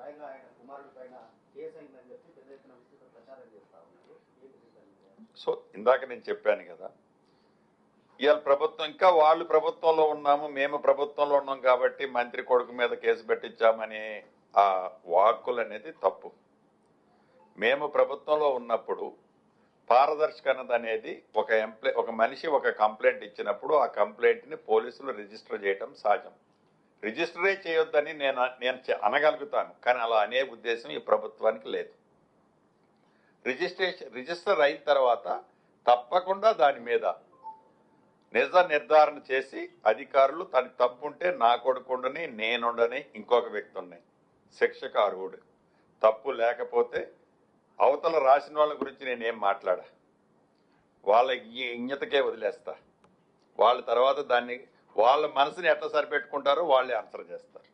స్వయంగా ఆయన పైన కేసు అయిందని చెప్పి పెద్ద ఎత్తున విస్తృత ప్రచారం చేస్తా ఉన్నారు. సో ఇందాక నేను చెప్పాను కదా ఇవాళ ప్రభుత్వం ఇంకా వాళ్ళు ప్రభుత్వంలో ఉన్నాము మేము ప్రభుత్వంలో ఉన్నాం కాబట్టి మంత్రి కొడుకు మీద కేసు పెట్టించామనే ఆ వాక్కులు అనేది తప్పు. మేము ప్రభుత్వంలో ఉన్నప్పుడు పారదర్శకత అనేది ఒక ఎంప్లాయ్ ఒక మనిషి ఒక కంప్లైంట్ ఇచ్చినప్పుడు ఆ కంప్లైంట్ని పోలీసులు రిజిస్టర్ చేయటం సహజం. రిజిస్టరే చేయొద్దని నేను నేను చె- అనగలుగుతాను. కానీ అలా అనే ఉద్దేశం ఈ ప్రభుత్వానికి లేదు. రిజిస్ట్రేషన్ రిజిస్టర్ అయిన తర్వాత తప్పకుండా దాని మీద నిజ నిర్ధారణ చేసి అధికారులు తన తప్పుంటే నా కొడుకుండని నేనుండని ఇంకొక వ్యక్తి ఉన్నాయి. శిక్షక అర్హుడు. తప్పు లేకపోతే అవతల రాసిన వాళ్ళ గురించి నేనేం మాట్లాడా? వాళ్ళ ఇ- వదిలేస్తా. వాళ్ళ తర్వాత దాన్ని వాళ్ళ మనసుని ఎట్లా సరిపెట్టుకుంటారో వాళ్ళే ఆన్సర్ చేస్తారు.